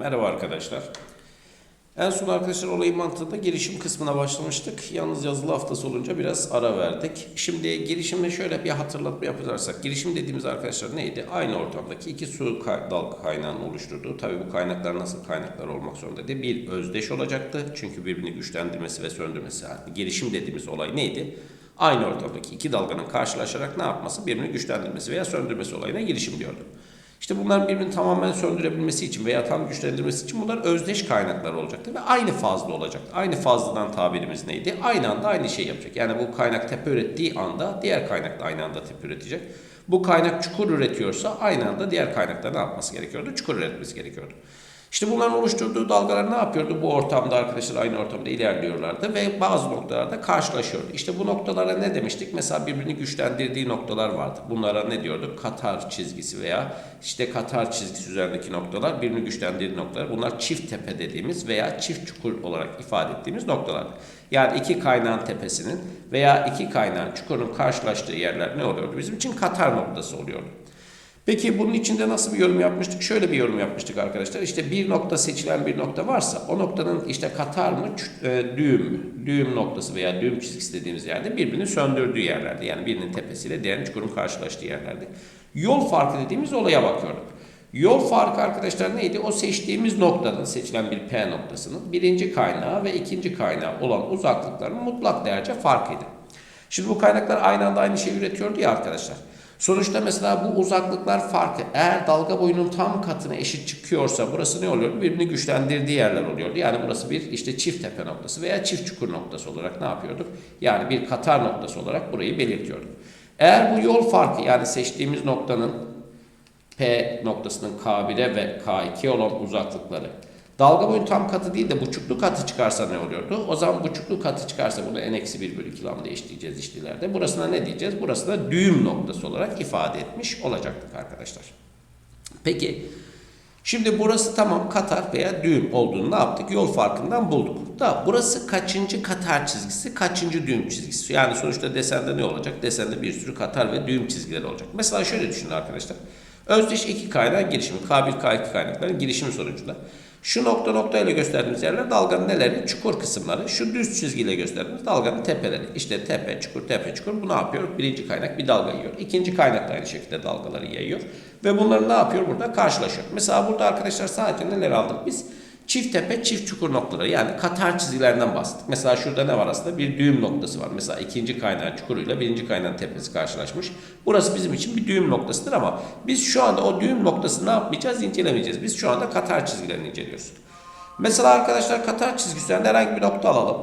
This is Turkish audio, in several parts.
Merhaba arkadaşlar. En son arkadaşlar olayın mantığında girişim kısmına başlamıştık. Yalnız yazılı haftası olunca biraz ara verdik. Şimdi girişimde şöyle bir hatırlatma yapacaksak. Girişim dediğimiz arkadaşlar neydi? Aynı ortamdaki iki su kay- dalga kaynağını oluşturduğu. Tabii bu kaynaklar nasıl kaynaklar olmak zorunda değil. Bir özdeş olacaktı. Çünkü birbirini güçlendirmesi ve söndürmesi. Yani girişim dediğimiz olay neydi? Aynı ortamdaki iki dalganın karşılaşarak ne yapması? Birbirini güçlendirmesi veya söndürmesi olayına girişim diyorduk. İşte bunların birbirini tamamen söndürebilmesi için veya tam güçlendirmesi için bunlar özdeş kaynaklar olacaktı ve aynı fazla olacak. Aynı fazladan tabirimiz neydi? Aynı anda aynı şey yapacak. Yani bu kaynak tepe ürettiği anda diğer kaynak da aynı anda tepe üretecek. Bu kaynak çukur üretiyorsa aynı anda diğer kaynakta ne yapması gerekiyordu? Çukur üretmesi gerekiyordu. İşte bunların oluşturduğu dalgalar ne yapıyordu? Bu ortamda arkadaşlar aynı ortamda ilerliyorlardı ve bazı noktalarda karşılaşıyordu. İşte bu noktalara ne demiştik? Mesela birbirini güçlendirdiği noktalar vardı. Bunlara ne diyorduk? Katar çizgisi veya işte Katar çizgisi üzerindeki noktalar birbirini güçlendirdiği noktalar. Bunlar çift tepe dediğimiz veya çift çukur olarak ifade ettiğimiz noktalardı. Yani iki kaynağın tepesinin veya iki kaynağın çukurun karşılaştığı yerler ne oluyordu? Bizim için Katar noktası oluyordu. Peki bunun içinde nasıl bir yorum yapmıştık? Şöyle bir yorum yapmıştık arkadaşlar. İşte bir nokta seçilen bir nokta varsa o noktanın işte katar mı e, düğüm mü? Düğüm noktası veya düğüm çizgisi dediğimiz yerde birbirini söndürdüğü yerlerde. Yani birinin tepesiyle diğerinin çukurun karşılaştığı yerlerde. Yol farkı dediğimiz olaya bakıyorduk. Yol farkı arkadaşlar neydi? O seçtiğimiz noktanın, seçilen bir P noktasının birinci kaynağı ve ikinci kaynağı olan uzaklıkların mutlak değerce farkıydı. Şimdi bu kaynaklar aynı anda aynı şeyi üretiyordu ya arkadaşlar. Sonuçta mesela bu uzaklıklar farkı eğer dalga boyunun tam katına eşit çıkıyorsa burası ne oluyordu? Birbirini güçlendirdiği yerler oluyordu. Yani burası bir işte çift tepe noktası veya çift çukur noktası olarak ne yapıyorduk? Yani bir katar noktası olarak burayı belirtiyorduk. Eğer bu yol farkı yani seçtiğimiz noktanın P noktasının K1'e ve K2'ye olan uzaklıkları dalga boyun tam katı değil de buçuklu katı çıkarsa ne oluyordu? O zaman buçuklu katı çıkarsa bunu n-1 bölü 2 lambda eşleyeceğiz işlilerde. Burasına ne diyeceğiz? Burasına düğüm noktası olarak ifade etmiş olacaktık arkadaşlar. Peki şimdi burası tamam katar veya düğüm olduğunu ne yaptık? Yol farkından bulduk. Da burası kaçıncı katar çizgisi, kaçıncı düğüm çizgisi? Yani sonuçta desende ne olacak? Desende bir sürü katar ve düğüm çizgileri olacak. Mesela şöyle düşünün arkadaşlar. Özdeş iki kaynağın girişimi, K1, K2 kaynakların girişimi sonucunda. Şu nokta nokta ile gösterdiğimiz yerler dalganın neleri? Çukur kısımları. Şu düz çizgiyle gösterdiğimiz dalganın tepeleri. İşte tepe, çukur, tepe, çukur. Bu ne yapıyor? Birinci kaynak bir dalga yiyor. İkinci kaynak da aynı şekilde dalgaları yayıyor. Ve bunları ne yapıyor? Burada karşılaşıyor. Mesela burada arkadaşlar sadece neler aldık biz? Çift tepe, çift çukur noktaları yani katar çizgilerinden bahsettik. Mesela şurada ne var aslında? Bir düğüm noktası var. Mesela ikinci kaynağın çukuruyla birinci kaynağın tepesi karşılaşmış. Burası bizim için bir düğüm noktasıdır ama biz şu anda o düğüm noktasını ne yapmayacağız? İncelemeyeceğiz. Biz şu anda katar çizgilerini inceliyoruz. Mesela arkadaşlar katar çizgisi üzerinde herhangi bir nokta alalım.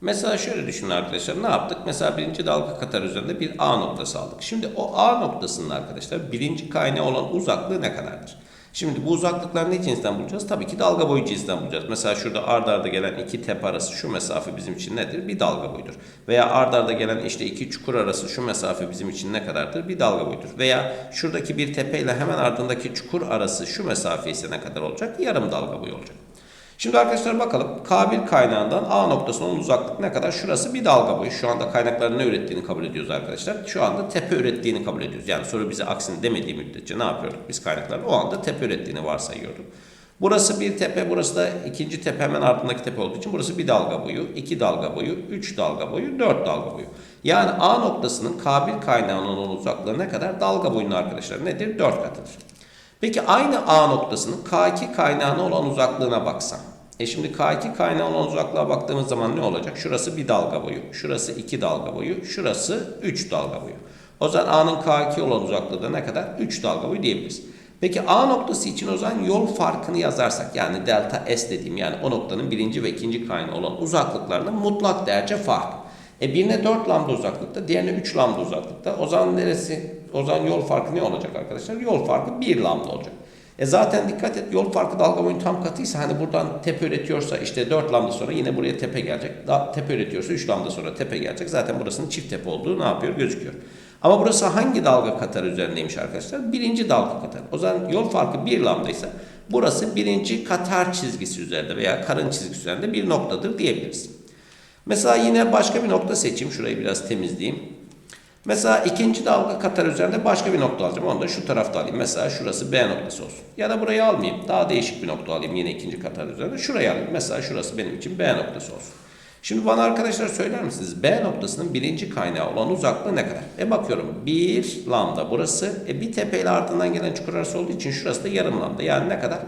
Mesela şöyle düşünün arkadaşlar ne yaptık? Mesela birinci dalga katar üzerinde bir A noktası aldık. Şimdi o A noktasının arkadaşlar birinci kaynağı olan uzaklığı ne kadardır? Şimdi bu uzaklıkları ne cinsinden bulacağız? Tabii ki dalga boyu cinsinden bulacağız. Mesela şurada ard arda gelen iki tepe arası şu mesafe bizim için nedir? Bir dalga boyudur. Veya ard arda gelen işte iki çukur arası şu mesafe bizim için ne kadardır? Bir dalga boyudur. Veya şuradaki bir tepe ile hemen ardındaki çukur arası şu mesafe ise ne kadar olacak? Yarım dalga boyu olacak. Şimdi arkadaşlar bakalım K1 kaynağından A noktasına olan uzaklık ne kadar? Şurası bir dalga boyu. Şu anda kaynakların ne ürettiğini kabul ediyoruz arkadaşlar. Şu anda tepe ürettiğini kabul ediyoruz. Yani soru bize aksini demediği müddetçe ne yapıyorduk biz kaynakların? O anda tepe ürettiğini varsayıyorduk. Burası bir tepe, burası da ikinci tepe hemen ardındaki tepe olduğu için burası bir dalga boyu, iki dalga boyu, üç dalga boyu, dört dalga boyu. Yani A noktasının K1 kaynağına olan uzaklığı ne kadar? Dalga boyunun arkadaşlar nedir? 4 katıdır. Peki aynı A noktasının K2 kaynağına olan uzaklığına baksam. E şimdi K2 kaynağı olan uzaklığa baktığımız zaman ne olacak? Şurası bir dalga boyu, şurası iki dalga boyu, şurası 3 dalga boyu. O zaman A'nın K2 olan uzaklığı da ne kadar? 3 dalga boyu diyebiliriz. Peki A noktası için o zaman yol farkını yazarsak yani delta S dediğim yani o noktanın birinci ve ikinci kaynağı olan uzaklıklarının mutlak değerce fark. E birine 4 lambda uzaklıkta, diğerine 3 lambda uzaklıkta. O zaman neresi? O zaman yol farkı ne olacak arkadaşlar? Yol farkı 1 lambda olacak. E zaten dikkat et yol farkı dalga boyunun tam katıysa hani buradan tepe üretiyorsa işte 4 lambda sonra yine buraya tepe gelecek. Da, tepe üretiyorsa 3 lambda sonra tepe gelecek. Zaten burasının çift tepe olduğu ne yapıyor? Gözüküyor. Ama burası hangi dalga katarı üzerindeymiş arkadaşlar? Birinci dalga katarı. O zaman yol farkı 1 lambda ise burası birinci katar çizgisi üzerinde veya karın çizgisi üzerinde bir noktadır diyebiliriz. Mesela yine başka bir nokta seçeyim. Şurayı biraz temizleyeyim. Mesela ikinci dalga katar üzerinde başka bir nokta alacağım. Onu da şu tarafta alayım. Mesela şurası B noktası olsun. Ya da burayı almayayım. Daha değişik bir nokta alayım yine ikinci katar üzerinde. Şurayı alayım. Mesela şurası benim için B noktası olsun. Şimdi bana arkadaşlar söyler misiniz? B noktasının birinci kaynağı olan uzaklığı ne kadar? E bakıyorum 1 lambda burası. E bir tepeyle ardından gelen çukur arası olduğu için şurası da yarım lambda. Yani ne kadar?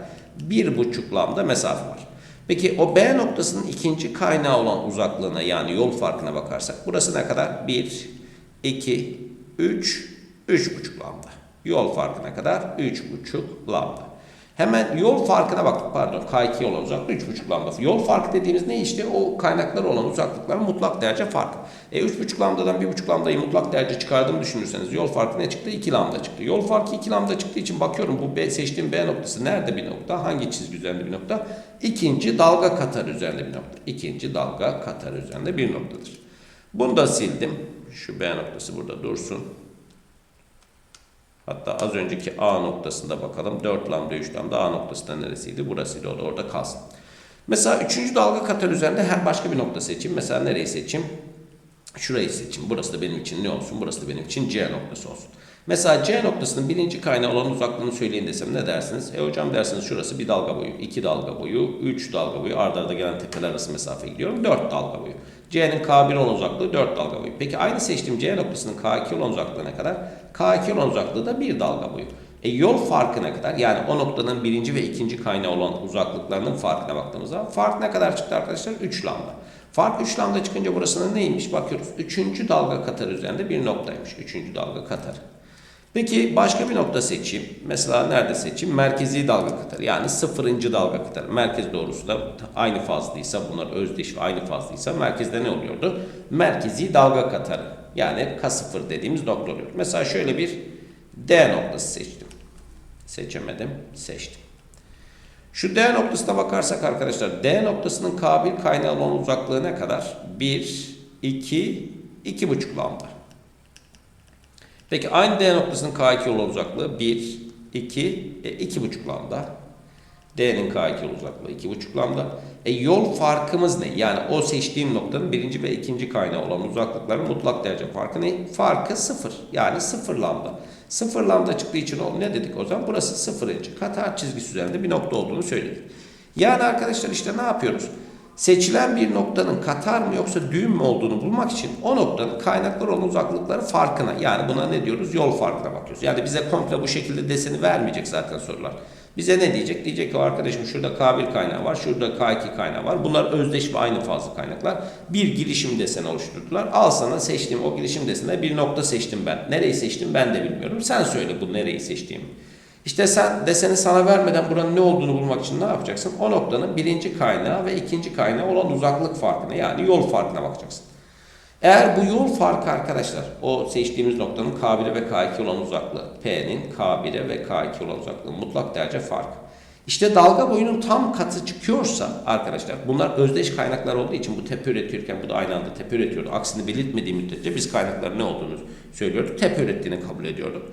1,5 lambda mesafe var. Peki o B noktasının ikinci kaynağı olan uzaklığına yani yol farkına bakarsak burası ne kadar? 1, 2, 3, 3,5 lambda. Yol farkına kadar 3,5 lambda. Hemen yol farkına baktık. Pardon K2 olan uzaklık 3,5 lambda. Yol farkı dediğimiz ne işte? O kaynaklar olan uzaklıkların mutlak derece farkı. E 3,5 lambdadan 1,5 lambdayı mutlak derece çıkardığımı düşünürseniz yol farkı ne çıktı? 2 lambda çıktı. Yol farkı 2 lambda çıktığı için bakıyorum bu B, seçtiğim B noktası nerede bir nokta? Hangi çizgi üzerinde bir nokta? İkinci dalga katar üzerinde bir nokta. İkinci dalga katar üzerinde bir noktadır. Bunu da sildim. Şu B noktası burada dursun. Hatta az önceki A noktasında bakalım. 4 lambda 3 lambda A noktası da neresiydi? Burasıydı. O da orada kalsın. Mesela 3. dalga katar üzerinde her başka bir nokta seçeyim. Mesela nereyi seçeyim? Şurayı seçeyim. Burası da benim için ne olsun? Burası da benim için C noktası olsun. Mesela C noktasının birinci kaynağı olan uzaklığını söyleyin desem ne dersiniz? E hocam dersiniz şurası bir dalga boyu, iki dalga boyu, üç dalga boyu, arda arda gelen tepeler arası mesafe gidiyorum. Dört dalga boyu. C'nin K1 olan uzaklığı 4 dalga boyu. Peki aynı seçtiğim C noktasının K2 olan uzaklığı ne kadar? K2 olan uzaklığı da 1 dalga boyu. E yol farkı ne kadar? Yani o noktanın birinci ve ikinci kaynağı olan uzaklıklarının farkına baktığımızda fark ne kadar çıktı arkadaşlar? 3 lambda. Fark 3 lambda çıkınca burasının neymiş? Bakıyoruz. 3. dalga katar üzerinde bir noktaymış. 3. dalga katar. Peki başka bir nokta seçeyim. Mesela nerede seçeyim? Merkezi dalga katarı. Yani sıfırıncı dalga katarı. Merkez doğrusu da aynı fazlıysa bunlar özdeş ve aynı fazlıysa merkezde ne oluyordu? Merkezi dalga katarı. Yani K0 dediğimiz nokta oluyor. Mesela şöyle bir D noktası seçtim. Seçemedim. Seçtim. Şu D noktasına bakarsak arkadaşlar D noktasının K1 kaynağı olan uzaklığı ne kadar? 1, 2, 2,5 lambda. Peki aynı D noktasının K2 olan uzaklığı 1, 2, e, 2,5 lambda. D'nin K2 uzaklığı 2,5 lambda. E yol farkımız ne? Yani o seçtiğim noktanın birinci ve ikinci kaynağı olan uzaklıkların mutlak derece farkı ne? Farkı 0. Yani 0 lambda. 0 lambda çıktığı için ne dedik o zaman? Burası 0. Katar çizgisi üzerinde bir nokta olduğunu söyledik. Yani arkadaşlar işte ne yapıyoruz? Seçilen bir noktanın katar mı yoksa düğüm mü olduğunu bulmak için o noktanın kaynakları olan uzaklıkları farkına yani buna ne diyoruz? Yol farkına bakıyoruz. Yani bize komple bu şekilde deseni vermeyecek zaten sorular. Bize ne diyecek? Diyecek ki arkadaşım şurada K1 kaynağı var, şurada K2 kaynağı var. Bunlar özdeş ve aynı fazla kaynaklar. Bir girişim deseni oluşturdular. Al sana seçtiğim o girişim desenine bir nokta seçtim ben. Nereyi seçtim ben de bilmiyorum. Sen söyle bu nereyi seçtiğimi. İşte sen deseni sana vermeden buranın ne olduğunu bulmak için ne yapacaksın? O noktanın birinci kaynağı ve ikinci kaynağı olan uzaklık farkına yani yol farkına bakacaksın. Eğer bu yol farkı arkadaşlar o seçtiğimiz noktanın K1'e ve K2 olan uzaklığı P'nin K1'e ve K2 olan uzaklığı mutlak derece farkı. İşte dalga boyunun tam katı çıkıyorsa arkadaşlar bunlar özdeş kaynaklar olduğu için bu tepe üretiyorken bu da aynı anda tepe üretiyordu. Aksini belirtmediği müddetçe biz kaynakların ne olduğunu söylüyorduk. Tepe ürettiğini kabul ediyorduk.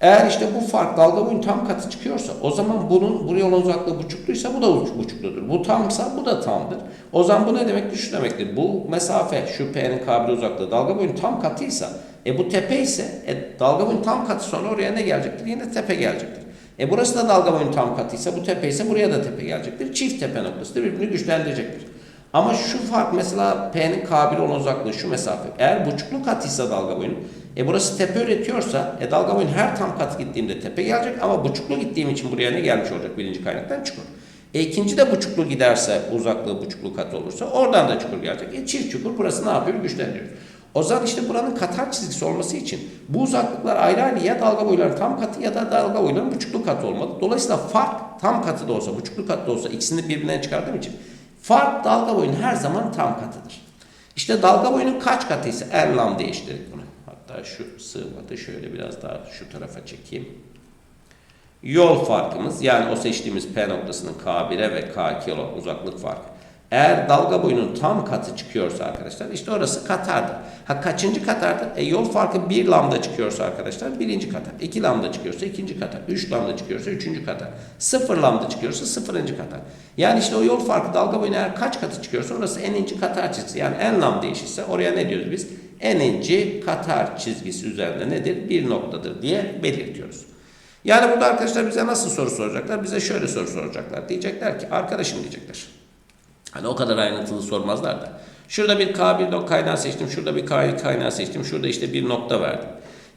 Eğer işte bu fark dalga boyunun tam katı çıkıyorsa o zaman bunun buraya olan uzaklığı buçukluysa bu da buçukludur. Bu tamsa bu da tamdır. O zaman bu ne demektir? Şu demektir. Bu mesafe şu P'nin K1 uzaklığı dalga boyunun tam katıysa e bu tepe ise e, dalga boyunun tam katı sonra oraya ne gelecektir? Yine tepe gelecektir. E burası da dalga boyunun tam katıysa bu tepe ise buraya da tepe gelecektir. Çift tepe noktası da birbirini güçlendirecektir. Ama şu fark mesela P'nin K1 olan uzaklığı şu mesafe. Eğer buçuklu katıysa dalga boyunun e burası tepe üretiyorsa e dalga boyun her tam katı gittiğimde tepe gelecek ama buçuklu gittiğim için buraya ne gelmiş olacak birinci kaynaktan çukur. E ikinci de buçuklu giderse uzaklığı buçuklu kat olursa oradan da çukur gelecek. E çift çukur burası ne yapıyor? Güçlendiriyor. O zaman işte buranın katar çizgisi olması için bu uzaklıklar ayrı ayrı ya dalga boylarının tam katı ya da dalga boylarının buçuklu katı olmalı. Dolayısıyla fark tam katı da olsa buçuklu katı da olsa ikisini birbirinden çıkardığım için fark dalga boyunun her zaman tam katıdır. İşte dalga boyunun kaç katıysa en lam değiştirdik bunu. Hatta şu sığmadı. Şöyle biraz daha şu tarafa çekeyim. Yol farkımız yani o seçtiğimiz P noktasının K1'e ve K2 olan uzaklık farkı. Eğer dalga boyunun tam katı çıkıyorsa arkadaşlar işte orası katardır. Ha kaçıncı katardır? E yol farkı 1 lambda çıkıyorsa arkadaşlar birinci katar. 2 lambda çıkıyorsa ikinci katar. 3 lambda çıkıyorsa üçüncü katar. 0 lambda çıkıyorsa sıfırıncı katar. Yani işte o yol farkı dalga boyunun eğer kaç katı çıkıyorsa orası eninci katar çizgisi. Yani en lambda eşitse oraya ne diyoruz biz? N'inci katar çizgisi üzerinde nedir? Bir noktadır diye belirtiyoruz. Yani burada arkadaşlar bize nasıl soru soracaklar? Bize şöyle soru soracaklar. Diyecekler ki arkadaşım diyecekler. Hani o kadar ayrıntılı sormazlar da. Şurada bir K1 nok kaynağı seçtim. Şurada bir K2 kaynağı seçtim. Şurada işte bir nokta verdim.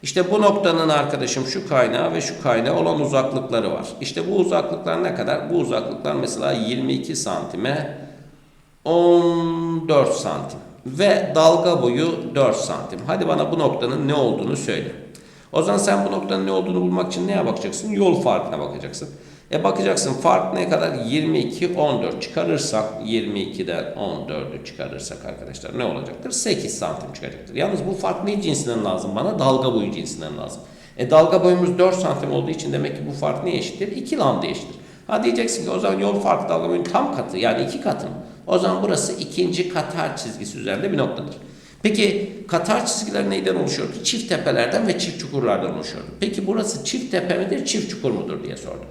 İşte bu noktanın arkadaşım şu kaynağı ve şu kaynağı olan uzaklıkları var. İşte bu uzaklıklar ne kadar? Bu uzaklıklar mesela 22 santime 14 santim. Ve dalga boyu 4 santim. Hadi bana bu noktanın ne olduğunu söyle. O zaman sen bu noktanın ne olduğunu bulmak için neye bakacaksın? Yol farkına bakacaksın. E bakacaksın fark ne kadar? 22, 14 çıkarırsak 22'den 14'ü çıkarırsak arkadaşlar ne olacaktır? 8 santim çıkacaktır. Yalnız bu fark ne cinsinden lazım bana? Dalga boyu cinsinden lazım. E dalga boyumuz 4 santim olduğu için demek ki bu fark ne eşittir? 2 lambda eşittir. Ha diyeceksin ki o zaman yol farkı dalga boyunun tam katı yani 2 katı mı? O zaman burası ikinci katar çizgisi üzerinde bir noktadır. Peki katar çizgiler neyden oluşuyordu? Çift tepelerden ve çift çukurlardan oluşuyordu. Peki burası çift tepe midir, çift çukur mudur diye sordum.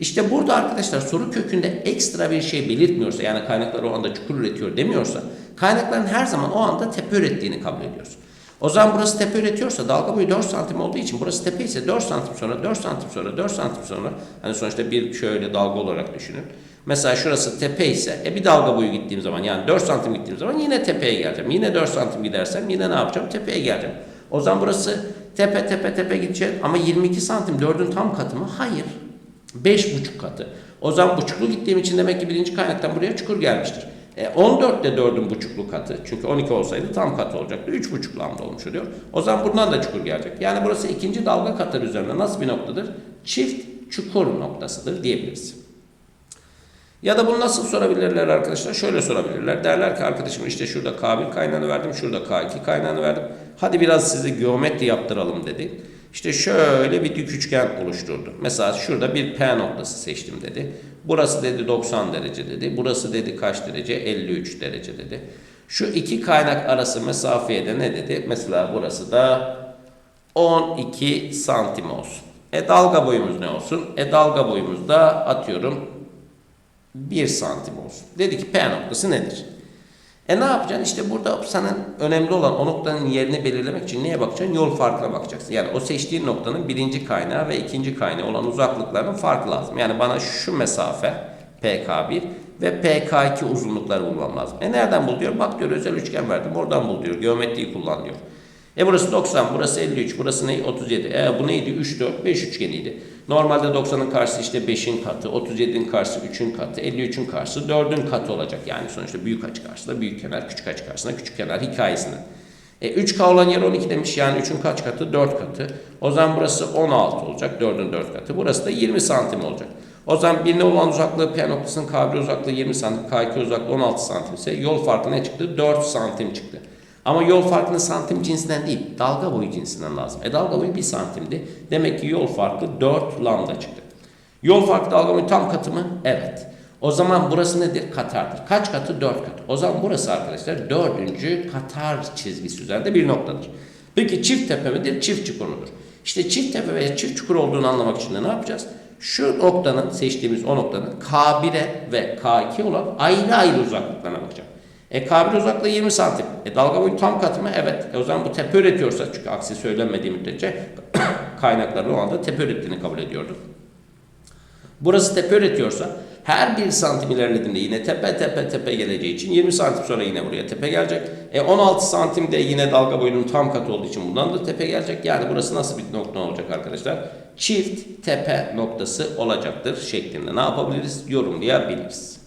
İşte burada arkadaşlar soru kökünde ekstra bir şey belirtmiyorsa yani kaynaklar o anda çukur üretiyor demiyorsa kaynakların her zaman o anda tepe ürettiğini kabul ediyoruz. O zaman burası tepe üretiyorsa dalga boyu 4 santim olduğu için burası tepe ise 4 santim sonra 4 santim sonra 4 santim sonra hani sonuçta bir şöyle dalga olarak düşünün. Mesela şurası tepe ise e bir dalga boyu gittiğim zaman yani 4 santim gittiğim zaman yine tepeye geleceğim. Yine 4 santim gidersem yine ne yapacağım? Tepeye geleceğim. O zaman burası tepe tepe tepe gidecek ama 22 santim 4'ün tam katı mı? Hayır. 5,5 katı. O zaman buçuklu gittiğim için demek ki birinci kaynaktan buraya çukur gelmiştir. E 14 de 4'ün buçuklu katı. Çünkü 12 olsaydı tam katı olacaktı. 3,5 lambda olmuş oluyor. O zaman buradan da çukur gelecek. Yani burası ikinci dalga katları üzerinde nasıl bir noktadır? Çift çukur noktasıdır diyebiliriz. Ya da bunu nasıl sorabilirler arkadaşlar? Şöyle sorabilirler. Derler ki arkadaşım işte şurada K1 kaynağını verdim, şurada K2 kaynağını verdim. Hadi biraz size geometri yaptıralım dedi. İşte şöyle bir dik üçgen oluşturdu. Mesela şurada bir P noktası seçtim dedi. Burası dedi 90 derece dedi. Burası dedi kaç derece? 53 derece dedi. Şu iki kaynak arası mesafeye de ne dedi? Mesela burası da 12 santim olsun. E dalga boyumuz ne olsun? E dalga boyumuz da atıyorum 1 santim olsun. Dedi ki P noktası nedir? E ne yapacaksın? İşte burada senin önemli olan o noktanın yerini belirlemek için neye bakacaksın? Yol farkına bakacaksın. Yani o seçtiğin noktanın birinci kaynağı ve ikinci kaynağı olan uzaklıklarının farkı lazım. Yani bana şu mesafe PK1 ve PK2 uzunlukları bulmam lazım. E nereden bul diyor? Bak diyor özel üçgen verdim. Oradan bul diyor. Geometriyi kullan diyor. E burası 90, burası 53, burası ne? 37. E bu neydi? 3, 4, 5 üçgeniydi. Normalde 90'ın karşısı işte 5'in katı, 37'nin karşısı 3'ün katı, 53'ün karşısı 4'ün katı olacak. Yani sonuçta büyük açı karşısında büyük kenar, küçük açı karşısında küçük kenar hikayesinde. E 3K olan yer 12 demiş yani 3'ün kaç katı? 4 katı. O zaman burası 16 olacak, 4'ün 4 katı. Burası da 20 santim olacak. O zaman birine olan uzaklığı P noktasının K1 uzaklığı 20 santim, K2 uzaklığı 16 santim ise yol farkı ne çıktı? 4 santim çıktı. Ama yol farkını santim cinsinden değil, dalga boyu cinsinden lazım. E dalga boyu 1 santimdi. Demek ki yol farkı 4 lambda çıktı. Yol farkı dalga boyu tam katı mı? Evet. O zaman burası nedir? Katardır. Kaç katı? 4 katı. O zaman burası arkadaşlar dördüncü katar çizgisi üzerinde bir noktadır. Peki çift tepe midir? Çift çukur mudur? İşte çift tepe veya çift çukur olduğunu anlamak için de ne yapacağız? Şu noktanın, seçtiğimiz o noktanın K1'e ve K2 olan ayrı ayrı uzaklıklarına bakacağım. E K1 uzaklığı 20 santim. E dalga boyu tam katı mı? Evet. E o zaman bu tepe üretiyorsa çünkü aksi söylenmediği müddetçe kaynakların o anda tepe ürettiğini kabul ediyorduk. Burası tepe üretiyorsa her bir santim ilerlediğinde yine tepe tepe tepe geleceği için 20 santim sonra yine buraya tepe gelecek. E 16 santim de yine dalga boyunun tam katı olduğu için bundan da tepe gelecek. Yani burası nasıl bir nokta olacak arkadaşlar? Çift tepe noktası olacaktır şeklinde ne yapabiliriz? Yorumlayabiliriz.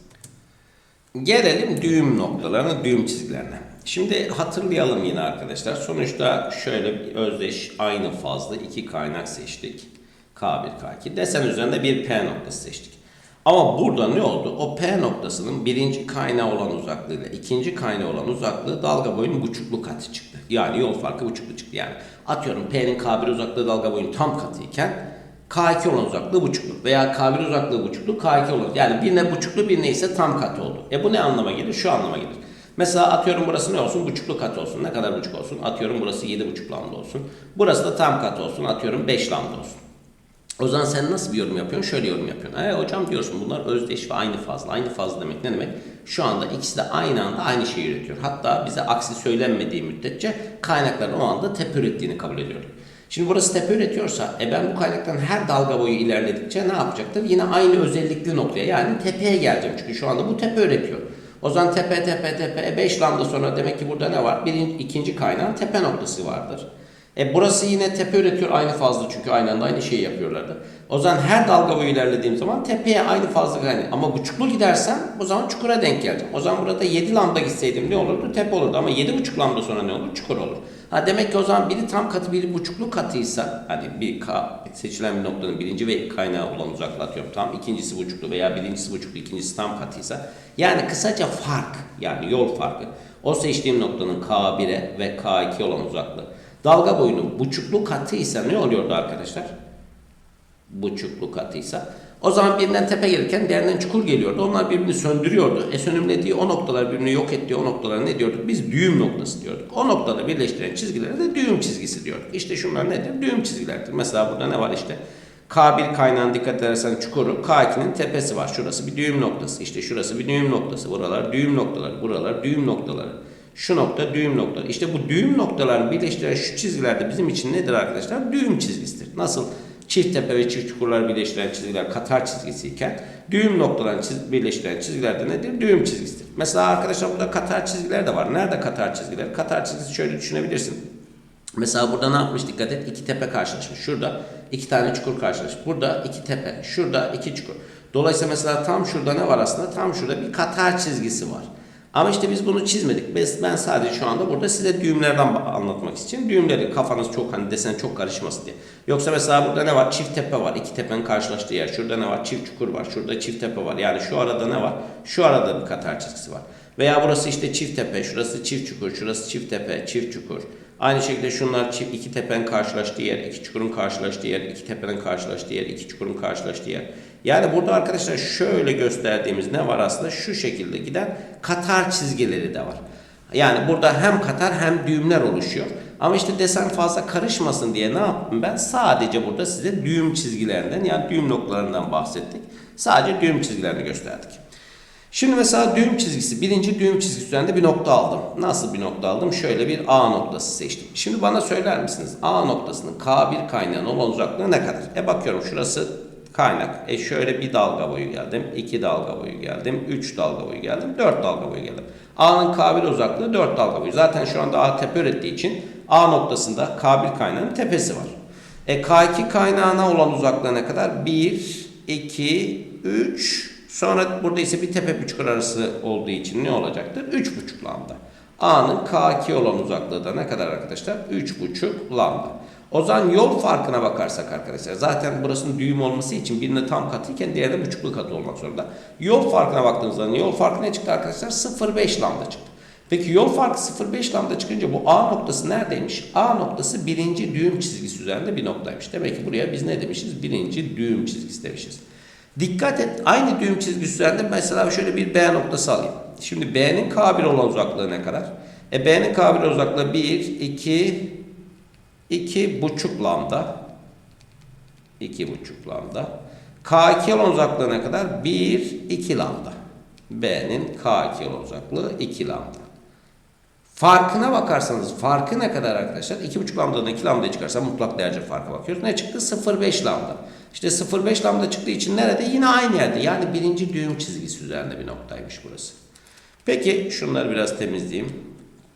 Gelelim düğüm noktalarına, düğüm çizgilerine. Şimdi hatırlayalım yine arkadaşlar. Sonuçta şöyle bir özdeş aynı fazla iki kaynak seçtik. K1, K2. Desen üzerinde bir P noktası seçtik. Ama burada ne oldu? O P noktasının birinci kaynağı olan uzaklığıyla ikinci kaynağı olan uzaklığı dalga boyunun buçuklu katı çıktı. Yani yol farkı buçuklu çıktı. Yani atıyorum P'nin K1 uzaklığı dalga boyunun tam katı iken K2 olan uzaklığı buçuklu veya K1 uzaklığı buçuklu K2 olan yani birine buçuklu birine ise tam katı oldu. E bu ne anlama gelir? Şu anlama gelir. Mesela atıyorum burası ne olsun? Buçuklu kat olsun. Ne kadar buçuk olsun? Atıyorum burası 7,5 lambda olsun. Burası da tam kat olsun. Atıyorum 5 lambda olsun. O zaman sen nasıl bir yorum yapıyorsun? Şöyle yorum yapıyorsun. E hocam diyorsun bunlar özdeş ve aynı fazla. Aynı fazla demek ne demek? Şu anda ikisi de aynı anda aynı şeyi üretiyor. Hatta bize aksi söylenmediği müddetçe kaynakların o anda tepe ürettiğini kabul ediyoruz. Şimdi burası tepe üretiyorsa e ben bu kaynaktan her dalga boyu ilerledikçe ne yapacaktır? Yine aynı özellikli noktaya yani tepeye geleceğim. Çünkü şu anda bu tepe üretiyor. O zaman tepe tepe tepe 5 lambda sonra demek ki burada ne var? Birinci, ikinci kaynağın tepe noktası vardır. E burası yine tepe üretiyor aynı fazla çünkü aynı anda aynı şeyi yapıyorlardı. O zaman her dalga boyu ilerlediğim zaman tepeye aynı fazla kaynak. Ama buçuklu gidersem o zaman çukura denk geleceğim. O zaman burada 7 lambda gitseydim ne olurdu? Tepe olurdu ama 7,5 lambda sonra ne olur? Çukur olur. Ha demek ki o zaman biri tam katı biri buçuklu katıysa hani bir K seçilen bir noktanın birinci ve kaynağı olan uzaklığı atıyorum tam ikincisi buçuklu veya birincisi buçuklu ikincisi tam katıysa yani kısaca fark yani yol farkı o seçtiğim noktanın K1'e ve K2 olan uzaklığı dalga boyunun buçuklu katıysa ne oluyordu arkadaşlar? buçuklu katıysa. O zaman birinden tepe gelirken diğerinden çukur geliyordu. Onlar birbirini söndürüyordu. E sönümlediği o noktalar birbirini yok ettiği o noktalara ne diyorduk? Biz düğüm noktası diyorduk. O noktada birleştiren çizgilere de düğüm çizgisi diyorduk. İşte şunlar nedir? Düğüm çizgilerdir. Mesela burada ne var işte? K1 kaynağına dikkat edersen çukuru, K2'nin tepesi var. Şurası bir düğüm noktası. İşte şurası bir düğüm noktası. Buralar düğüm noktaları. Buralar düğüm noktaları. Şu nokta düğüm noktaları. İşte bu düğüm noktalarını birleştiren şu çizgilerde bizim için nedir arkadaşlar? Düğüm çizgisidir. Nasıl? Çift tepe ve çift çukurlar birleştiren çizgiler katar çizgisi iken düğüm noktalarını çiz birleştiren çizgiler de nedir? Düğüm çizgisidir. Mesela arkadaşlar burada katar çizgiler de var. Nerede katar çizgiler? Katar çizgisi şöyle düşünebilirsin. Mesela burada ne yapmış dikkat et? İki tepe karşılaşmış. Şurada iki tane çukur karşılaşmış. Burada iki tepe. Şurada iki çukur. Dolayısıyla mesela tam şurada ne var aslında? Tam şurada bir katar çizgisi var. Ama işte biz bunu çizmedik. Ben sadece şu anda burada size düğümlerden anlatmak için düğümleri kafanız çok hani desen çok karışmasın diye. Yoksa mesela burada ne var? Çift tepe var. İki tepenin karşılaştığı yer. Şurada ne var? Çift çukur var. Şurada çift tepe var. Yani şu arada ne var? Şu arada bir katar çizgisi var. Veya burası işte çift tepe, şurası çift çukur, şurası çift tepe, çift çukur. Aynı şekilde şunlar çift iki tepenin karşılaştığı yer, iki çukurun karşılaştığı yer, iki tepenin karşılaştığı yer, iki çukurun karşılaştığı yer. Yani burada arkadaşlar şöyle gösterdiğimiz ne var aslında? Şu şekilde giden katar çizgileri de var. Yani burada hem katar hem düğümler oluşuyor. Ama işte desen fazla karışmasın diye ne yaptım ben? Sadece burada size düğüm çizgilerinden yani düğüm noktalarından bahsettik. Sadece düğüm çizgilerini gösterdik. Şimdi mesela düğüm çizgisi, birinci düğüm çizgisi üzerinde bir nokta aldım. Nasıl bir nokta aldım? Şöyle bir A noktası seçtim. Şimdi bana söyler misiniz? A noktasının K1 kaynağının olan uzaklığı ne kadar? E bakıyorum şurası kaynak. E şöyle bir dalga boyu geldim, iki dalga boyu geldim, üç dalga boyu geldim, dört dalga boyu geldim. A'nın K1 uzaklığı dört dalga boyu. Zaten şu anda A tepe ürettiği için A noktasında K1 kaynağının tepesi var. E K2 kaynağına olan uzaklığı ne kadar? 1, 2, 3, Sonra burada ise bir tepe bir çukur arası olduğu için ne olacaktır? 3,5 lambda. A'nın K2 olan uzaklığı da ne kadar arkadaşlar? 3,5 lambda. O zaman yol farkına bakarsak arkadaşlar zaten burasının düğüm olması için birine tam katıyken diğerine buçuklu katı olmak zorunda. Yol farkına baktığımız zaman yol farkı ne çıktı arkadaşlar? 0,5 lambda çıktı. Peki yol farkı 0,5 lambda çıkınca bu A noktası neredeymiş? A noktası birinci düğüm çizgisi üzerinde bir noktaymış. Demek ki buraya biz ne demişiz? Birinci düğüm çizgisi demişiz. Dikkat et aynı düğüm çizgisi üzerinde mesela şöyle bir B noktası alayım. Şimdi B'nin K1 olan uzaklığı ne kadar? E B'nin K1 uzaklığı 1, 2, 2 buçuk lambda. 2 buçuk lambda. K2 olan uzaklığı ne kadar? 1, 2 lambda. B'nin K2 olan uzaklığı 2 lambda. Farkına bakarsanız farkı ne kadar arkadaşlar? 2,5 lambdadan 2 lambdaya çıkarsa mutlak derece farkı bakıyoruz. Ne çıktı? 0,5 lambda. İşte 0,5 lambda çıktığı için nerede? Yine aynı yerde. Yani birinci düğüm çizgisi üzerinde bir noktaymış burası. Peki şunları biraz temizleyeyim.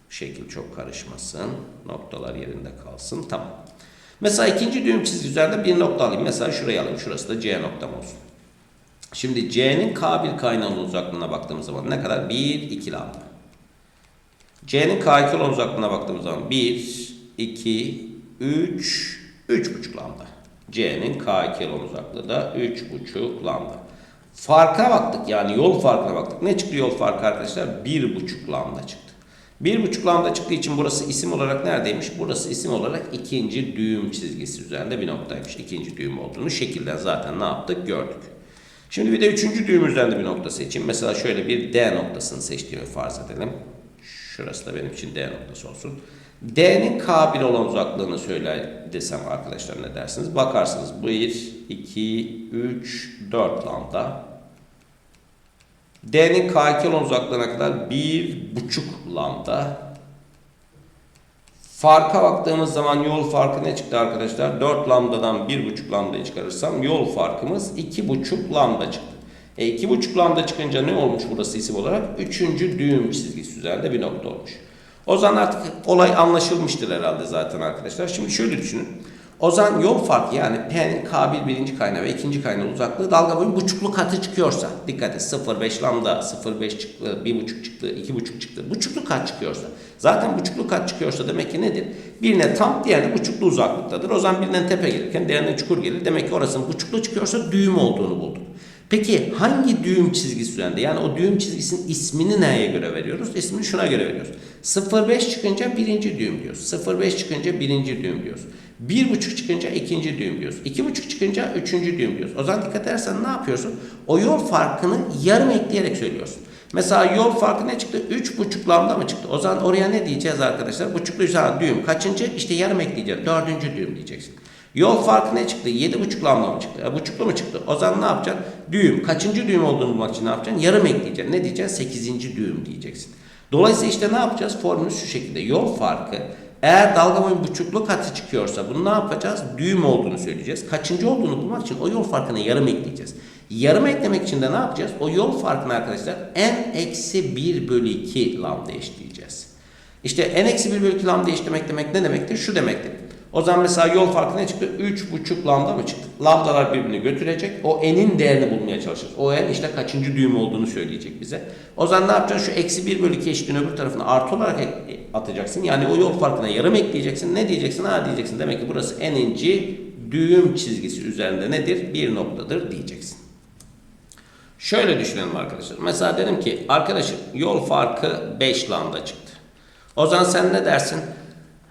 Şekil çok karışmasın. Noktalar yerinde kalsın. Tamam. Mesela ikinci düğüm çizgisi üzerinde bir nokta alayım. Mesela şurayı alayım. Şurası da C noktam olsun. Şimdi C'nin K1 kaynağının uzaklığına baktığımız zaman ne kadar? 1, 2 lambda. C'nin K2 olan uzaklığına baktığımız zaman 1, 2, 3, 3,5 lambda. C'nin K2 olan uzaklığı da 3,5 lambda. Farka baktık yani yol farkına baktık. Ne çıktı yol farkı arkadaşlar? 1,5 lambda çıktı. 1,5 lambda çıktığı için burası isim olarak neredeymiş? Burası isim olarak ikinci düğüm çizgisi üzerinde bir noktaymış. İkinci düğüm olduğunu şekilden zaten ne yaptık gördük. Şimdi bir de üçüncü düğüm üzerinde bir nokta seçeyim. Mesela şöyle bir D noktasını seçtiğimi farz edelim. Şurası da benim için D noktası olsun. D'nin K1 olan uzaklığını söyle desem arkadaşlar ne dersiniz? Bakarsınız 1, 2, 3, 4 lambda. D'nin K2 olan uzaklığına kadar 1,5 lambda. Farka baktığımız zaman yol farkı ne çıktı arkadaşlar? 4 lambdadan 1,5 lambdayı çıkarırsam yol farkımız 2,5 lambda çıktı. E 2,5 lambda çıkınca ne olmuş burası isim olarak? Üçüncü düğüm çizgisi üzerinde bir nokta olmuş. O zaman artık olay anlaşılmıştır herhalde zaten arkadaşlar. Şimdi şöyle düşünün. O zaman yol farkı yani P'nin K1 birinci kaynağı ve ikinci kaynağı uzaklığı dalga boyu buçuklu katı çıkıyorsa dikkat et 0,5 lambda 0,5 çıktı 1,5 çıktı 2,5 çıktı buçuklu kat çıkıyorsa zaten buçuklu kat çıkıyorsa demek ki nedir? Birine tam diğerine buçuklu uzaklıktadır. O zaman birinden tepe gelirken diğerine çukur gelir. Demek ki orasının buçuklu çıkıyorsa düğüm olduğunu bulduk. Peki hangi düğüm çizgisi üzerinde? Yani o düğüm çizgisinin ismini neye göre veriyoruz? İsmini şuna göre veriyoruz. 0,5 çıkınca birinci düğüm diyoruz. 0,5 çıkınca birinci düğüm diyoruz. 1,5 çıkınca ikinci düğüm diyoruz. 2,5 çıkınca üçüncü düğüm diyoruz. O zaman dikkat edersen ne yapıyorsun? O yol farkını yarım ekleyerek söylüyorsun. Mesela yol farkı ne çıktı? 3,5 lambda mı çıktı? O zaman oraya ne diyeceğiz arkadaşlar? Buçuklu düğüm. Kaçıncı? İşte yarım ekleyeceğiz. Dördüncü düğüm diyeceksin. Yol farkı ne çıktı? 7,5 lambda mı çıktı? E, buçuklu mu çıktı? O zaman ne yapacaksın? Düğüm. Kaçıncı düğüm olduğunu bulmak için ne yapacaksın? Yarım ekleyeceksin. Ne diyeceksin? 8. düğüm diyeceksin. Dolayısıyla işte ne yapacağız? Formülü şu şekilde. Yol farkı eğer dalga boyu buçuklu katı çıkıyorsa bunu ne yapacağız? Düğüm olduğunu söyleyeceğiz. Kaçıncı olduğunu bulmak için o yol farkına yarım ekleyeceğiz. Yarım eklemek için de ne yapacağız? O yol farkını arkadaşlar n eksi 1 bölü 2 lambda eşleyeceğiz. İşte n eksi 1 bölü 2 lambda eşlemek demek ne demektir? Şu demektir. O zaman mesela yol farkı ne çıktı? 3,5 lambda mı çıktı? Lambdalar birbirini götürecek. O n'in değerini bulmaya çalışacağız. O n işte kaçıncı düğüm olduğunu söyleyecek bize. O zaman ne yapacaksın? Şu eksi 1 bölü 2 eşitliğin öbür tarafına artı olarak atacaksın. Yani o yol farkına yarım ekleyeceksin. Ne diyeceksin? Ha diyeceksin. Demek ki burası n'inci düğüm çizgisi üzerinde nedir? Bir noktadır diyeceksin. Şöyle düşünelim arkadaşlar. Mesela dedim ki arkadaşım yol farkı 5 lambda çıktı. O zaman sen ne dersin?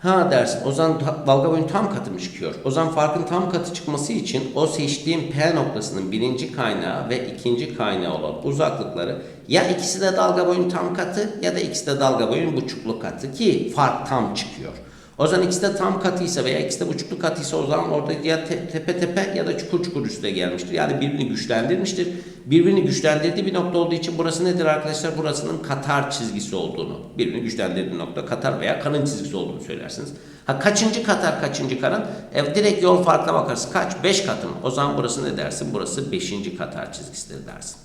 Ha dersin o zaman dalga boyunun tam katı mı çıkıyor? O zaman farkın tam katı çıkması için o seçtiğim P noktasının birinci kaynağı ve ikinci kaynağı olan uzaklıkları ya ikisi de dalga boyunun tam katı ya da ikisi de dalga boyunun buçuklu katı ki fark tam çıkıyor. O zaman ikisi de tam katıysa veya ikisi de buçuklu katıysa o zaman orada ya te tepe tepe ya da çukur çukur üstüne gelmiştir. Yani birbirini güçlendirmiştir. Birbirini güçlendirdiği bir nokta olduğu için burası nedir arkadaşlar? Burasının katar çizgisi olduğunu, birbirini güçlendirdiği nokta katar veya karın çizgisi olduğunu söylersiniz. Ha kaçıncı katar kaçıncı karın? E, direkt yol farkına bakarsın. Kaç? 5 katı mı? O zaman burası ne dersin? Burası 5. katar çizgisidir dersin.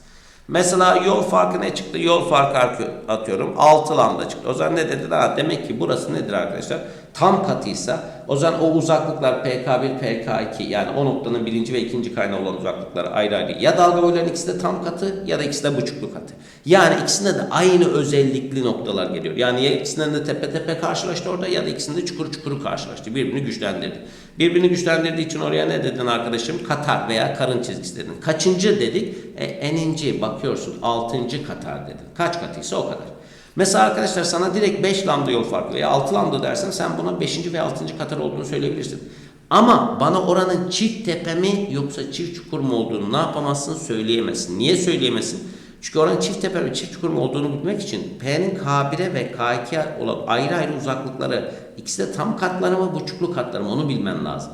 Mesela yol farkı ne çıktı? Yol farkı atıyorum 6 lambda çıktı. O zaman ne dedi? Ha, demek ki burası nedir arkadaşlar? Tam katıysa o zaman o uzaklıklar PK1, PK2 yani o noktanın birinci ve ikinci kaynağı olan uzaklıklar ayrı ayrı. Ya dalga boylarının ikisi de tam katı ya da ikisi de buçuklu katı. Yani ikisinde de aynı özellikli noktalar geliyor. Yani ya ikisinden de tepe tepe karşılaştı orada ya da ikisinde çukur çukuru karşılaştı. Birbirini güçlendirdi. Birbirini güçlendirdiği için oraya ne dedin arkadaşım? Katar veya karın çizgisi dedin. Kaçıncı dedik? E, eninci bakıyorsun altıncı katar dedin. Kaç katıysa o kadar. Mesela arkadaşlar sana direkt 5 lambda yol farkı veya 6 lambda dersen sen buna 5. ve 6. katar olduğunu söyleyebilirsin. Ama bana oranın çift tepe mi yoksa çift çukur mu olduğunu ne yapamazsın söyleyemezsin. Niye söyleyemezsin? Çünkü oranın çift tepe ve çift çukur mu olduğunu bilmek için P'nin K1'e ve K2'ye olan ayrı ayrı uzaklıkları ikisi de tam katları mı buçuklu katları mı onu bilmen lazım.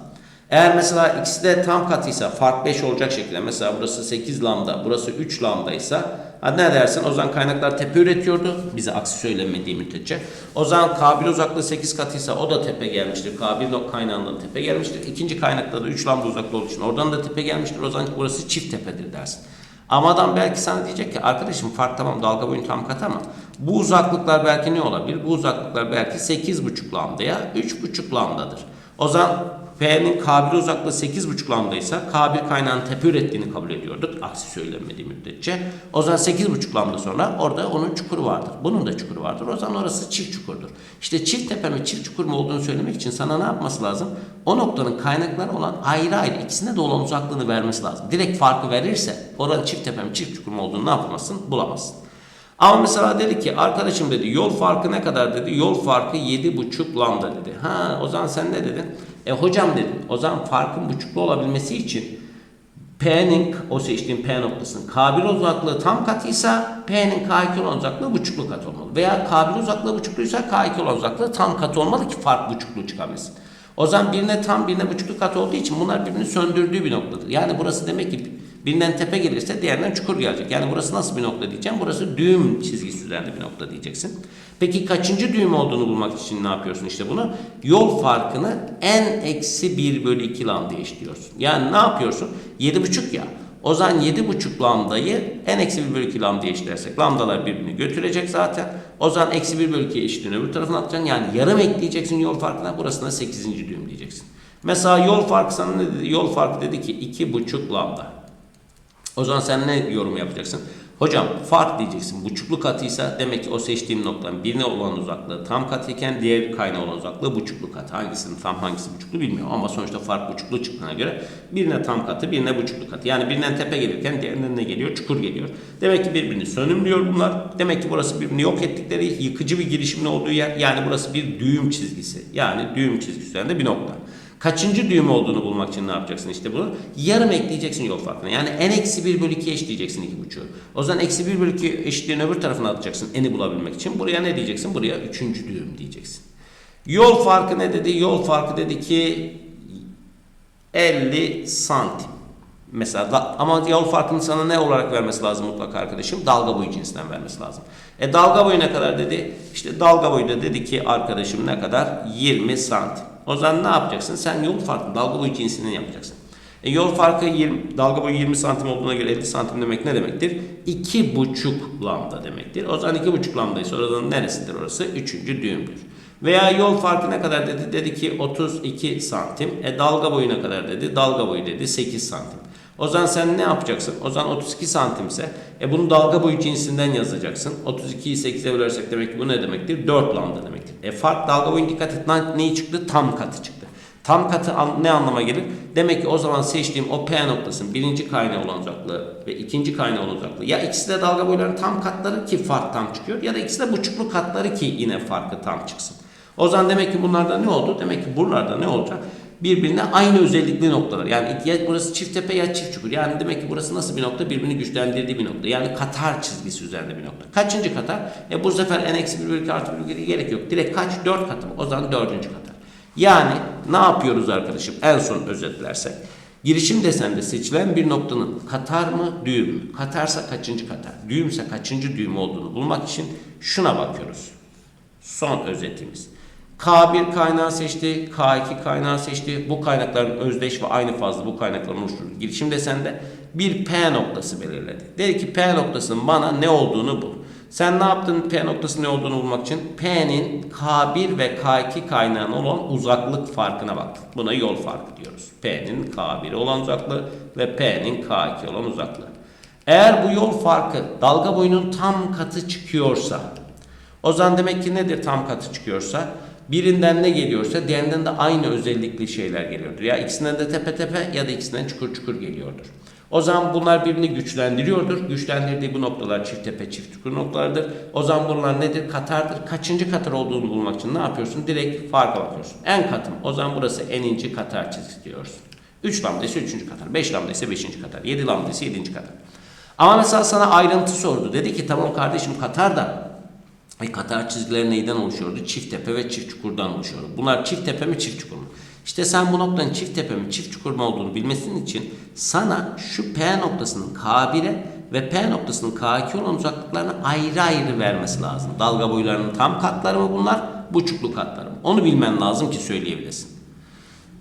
Eğer mesela ikisi de tam katıysa fark 5 olacak şekilde mesela burası 8 lambda burası 3 lambda ise ne dersin o zaman kaynaklar tepe üretiyordu bize aksi söylemediği müddetçe. O zaman K1 uzaklığı 8 katıysa o da tepe gelmiştir. K1 kaynağından tepe gelmiştir. İkinci kaynakta da 3 lambda uzaklığı olduğu için oradan da tepe gelmiştir. O zaman burası çift tepedir dersin. Ama adam belki sana diyecek ki arkadaşım fark tamam dalga boyun tam kat ama bu uzaklıklar belki ne olabilir? Bu uzaklıklar belki 8,5 lambdaya 3,5 lambdadır. O zaman P'nin K1 uzaklığı 8,5 lambdaysa K1 kaynağın tepe ürettiğini kabul ediyorduk. Aksi söylenmediği müddetçe. O zaman 8,5 lambda sonra orada onun çukuru vardır. Bunun da çukuru vardır. O zaman orası çift çukurdur. İşte çift tepe mi çift çukur mu olduğunu söylemek için sana ne yapması lazım? O noktanın kaynakları olan ayrı ayrı ikisine de olan uzaklığını vermesi lazım. Direkt farkı verirse oranın çift tepe mi çift çukur mu olduğunu ne yapamazsın? Bulamazsın. Ama mesela dedi ki arkadaşım dedi yol farkı ne kadar dedi? Yol farkı 7,5 lambda dedi. Ha o zaman sen ne dedin? E hocam dedim o zaman farkın buçuklu olabilmesi için P'nin o seçtiğin P noktasının K1 uzaklığı tam katıysa P'nin K2 olan uzaklığı buçuklu kat olmalı. Veya K1 uzaklığı buçukluysa K2 olan uzaklığı tam kat olmalı ki fark buçuklu çıkabilsin. O zaman birine tam birine buçuklu kat olduğu için bunlar birbirini söndürdüğü bir noktadır. Yani burası demek ki birinden tepe gelirse diğerinden çukur gelecek. Yani burası nasıl bir nokta diyeceğim? Burası düğüm çizgisi üzerinde bir nokta diyeceksin. Peki kaçıncı düğüm olduğunu bulmak için ne yapıyorsun işte bunu? Yol farkını n eksi 1 bölü 2 lambda eşliyorsun. Yani ne yapıyorsun? 7,5 ya. O zaman 7,5 lambdayı n eksi 1 bölü 2 lambda eşlersek lambdalar birbirini götürecek zaten. O zaman eksi 1 bölü 2 eşitliğini öbür tarafına atacaksın. Yani yarım ekleyeceksin yol farkına. Burasına 8. düğüm diyeceksin. Mesela yol farkı sana ne dedi? Yol farkı dedi ki 2,5 lambda. O zaman sen ne yorum yapacaksın? Hocam fark diyeceksin. Buçuklu katıysa demek ki o seçtiğim noktanın birine olan uzaklığı tam katıyken diğer kaynağı olan uzaklığı buçuklu katı. Hangisinin tam hangisi buçuklu bilmiyorum ama sonuçta fark buçuklu çıktığına göre birine tam katı birine buçuklu katı. Yani birinden tepe gelirken diğerinden ne geliyor? Çukur geliyor. Demek ki birbirini sönümlüyor bunlar. Demek ki burası birbirini yok ettikleri yıkıcı bir girişimin olduğu yer. Yani burası bir düğüm çizgisi. Yani düğüm çizgisi üzerinde bir nokta. Kaçıncı düğüm olduğunu bulmak için ne yapacaksın işte bunu? Yarım ekleyeceksin yol farkına. Yani n eksi 1 bölü 2 eşleyeceksin 2,5'u. O zaman eksi 1 bölü 2 eşitliğini öbür tarafına atacaksın n'i bulabilmek için. Buraya ne diyeceksin? Buraya üçüncü düğüm diyeceksin. Yol farkı ne dedi? Yol farkı dedi ki 50 santim. Mesela ama yol farkını sana ne olarak vermesi lazım mutlaka arkadaşım? Dalga boyu cinsinden vermesi lazım. E dalga boyu ne kadar dedi? İşte dalga boyu da dedi ki arkadaşım ne kadar? 20 santim. O zaman ne yapacaksın? Sen yol farkı dalga boyu cinsinden yapacaksın. E yol farkı 20, dalga boyu 20 santim olduğuna göre 50 santim demek ne demektir? 2,5 lambda demektir. O zaman 2,5 lambdaysa oradan neresidir orası? Üçüncü düğümdür. Veya yol farkı ne kadar dedi? Dedi ki 32 santim. E dalga boyu ne kadar dedi? Dalga boyu dedi 8 santim. O zaman sen ne yapacaksın? O zaman 32 santimse e bunu dalga boyu cinsinden yazacaksın. 32'yi 8'e bölersek demek ki bu ne demektir? 4 lambda demektir. E fark dalga boyun dikkat et neyi çıktı? Tam katı çıktı. Tam katı ne anlama gelir? Demek ki o zaman seçtiğim o P noktasının birinci kaynağı olan uzaklığı ve ikinci kaynağı olan uzaklığı ya ikisi de dalga boylarının tam katları ki fark tam çıkıyor ya da ikisi de buçuklu katları ki yine farkı tam çıksın. O zaman demek ki bunlarda ne oldu? Demek ki buralarda ne olacak? Birbirine aynı özellikli noktalar. Yani ya burası çift tepe ya çift çukur. Yani demek ki burası nasıl bir nokta? Birbirini güçlendirdiği bir nokta. Yani katar çizgisi üzerinde bir nokta. Kaçıncı katar? E bu sefer n eksi 1 bölü 2 artı 1 bölü 2 gerek yok. Direkt kaç? 4 katı mı? O zaman dördüncü katar. Yani ne yapıyoruz arkadaşım? En son özetlersek. Girişim desende seçilen bir noktanın katar mı, düğüm mü? Katarsa kaçıncı katar? Düğümse kaçıncı düğüm olduğunu bulmak için şuna bakıyoruz. Son özetimiz. K1 kaynağı seçti, K2 kaynağı seçti. Bu kaynakların özdeş ve aynı fazla bu kaynakların oluşturduğu girişim desende bir P noktası belirledi. Dedi ki P noktasının bana ne olduğunu bul. Sen ne yaptın P noktası ne olduğunu bulmak için? P'nin K1 ve K2 kaynağına olan uzaklık farkına baktın. Buna yol farkı diyoruz. P'nin K1 olan uzaklığı ve P'nin K2 olan uzaklığı. Eğer bu yol farkı dalga boyunun tam katı çıkıyorsa o zaman demek ki nedir tam katı çıkıyorsa? Birinden ne geliyorsa diğerinden de aynı özellikli şeyler geliyordur. Ya ikisinden de tepe tepe ya da ikisinden çukur çukur geliyordur. O zaman bunlar birbirini güçlendiriyordur. Güçlendirdiği bu noktalar çift tepe çift çukur noktalardır. O zaman bunlar nedir? Katardır. Kaçıncı katar olduğunu bulmak için ne yapıyorsun? Direkt farka bakıyorsun. En katım. O zaman burası eninci katar çizgisi diyoruz. 3 lambda ise 3. katar. 5 lambda ise 5. katar. 7 lambda ise 7. katar. Ama mesela sana ayrıntı sordu. Dedi ki tamam kardeşim katar da e, Katar çizgileri neyden oluşuyordu? Çift tepe ve çift çukurdan oluşuyordu. Bunlar çift tepe mi çift çukur mu? İşte sen bu noktanın çift tepe mi çift çukur mu olduğunu bilmesinin için sana şu P noktasının K1'e ve P noktasının K2 olan uzaklıklarını ayrı ayrı vermesi lazım. Dalga boylarının tam katları mı bunlar? Buçuklu katları mı? Onu bilmen lazım ki söyleyebilesin.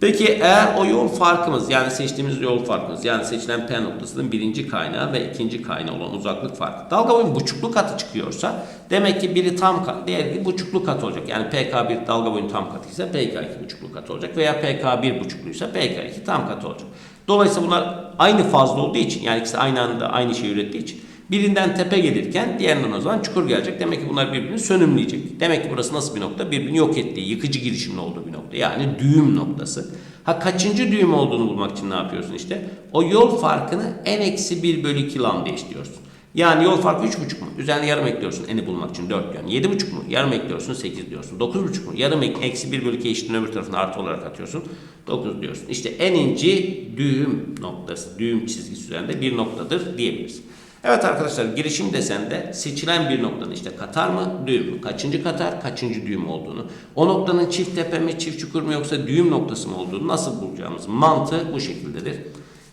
Peki eğer o yol farkımız yani seçtiğimiz yol farkımız yani seçilen P noktasının birinci kaynağı ve ikinci kaynağı olan uzaklık farkı dalga boyun buçuklu katı çıkıyorsa demek ki biri tam kat diğeri buçuklu kat olacak. Yani PK1 dalga boyun tam katı ise PK2 buçuklu kat olacak veya PK1 buçukluysa PK2 tam katı olacak. Dolayısıyla bunlar aynı fazla olduğu için yani ikisi aynı anda aynı şeyi ürettiği için Birinden tepe gelirken diğerinden o zaman çukur gelecek. Demek ki bunlar birbirini sönümleyecek. Demek ki burası nasıl bir nokta? Birbirini yok ettiği, yıkıcı girişimin olduğu bir nokta. Yani düğüm noktası. Ha kaçıncı düğüm olduğunu bulmak için ne yapıyorsun işte? O yol farkını n-1 bölü 2 lambda eşliyorsun. Yani yol farkı 3,5 mu? Üzerine yarım ekliyorsun eni bulmak için 4 diyorsun. 7,5 mu? Yarım ekliyorsun 8 diyorsun. 9,5 mu? Yarım ek, eksi 1 bölü 2 eşittin öbür tarafına artı olarak atıyorsun. 9 diyorsun. İşte en ince düğüm noktası, düğüm çizgisi üzerinde bir noktadır diyebiliriz. Evet arkadaşlar girişim desende seçilen bir noktanın işte katar mı düğüm mü? Kaçıncı katar kaçıncı düğüm olduğunu. O noktanın çift tepe mi çift çukur mu yoksa düğüm noktası mı olduğunu nasıl bulacağımız mantığı bu şekildedir.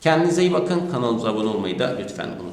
Kendinize iyi bakın kanalımıza abone olmayı da lütfen unutmayın.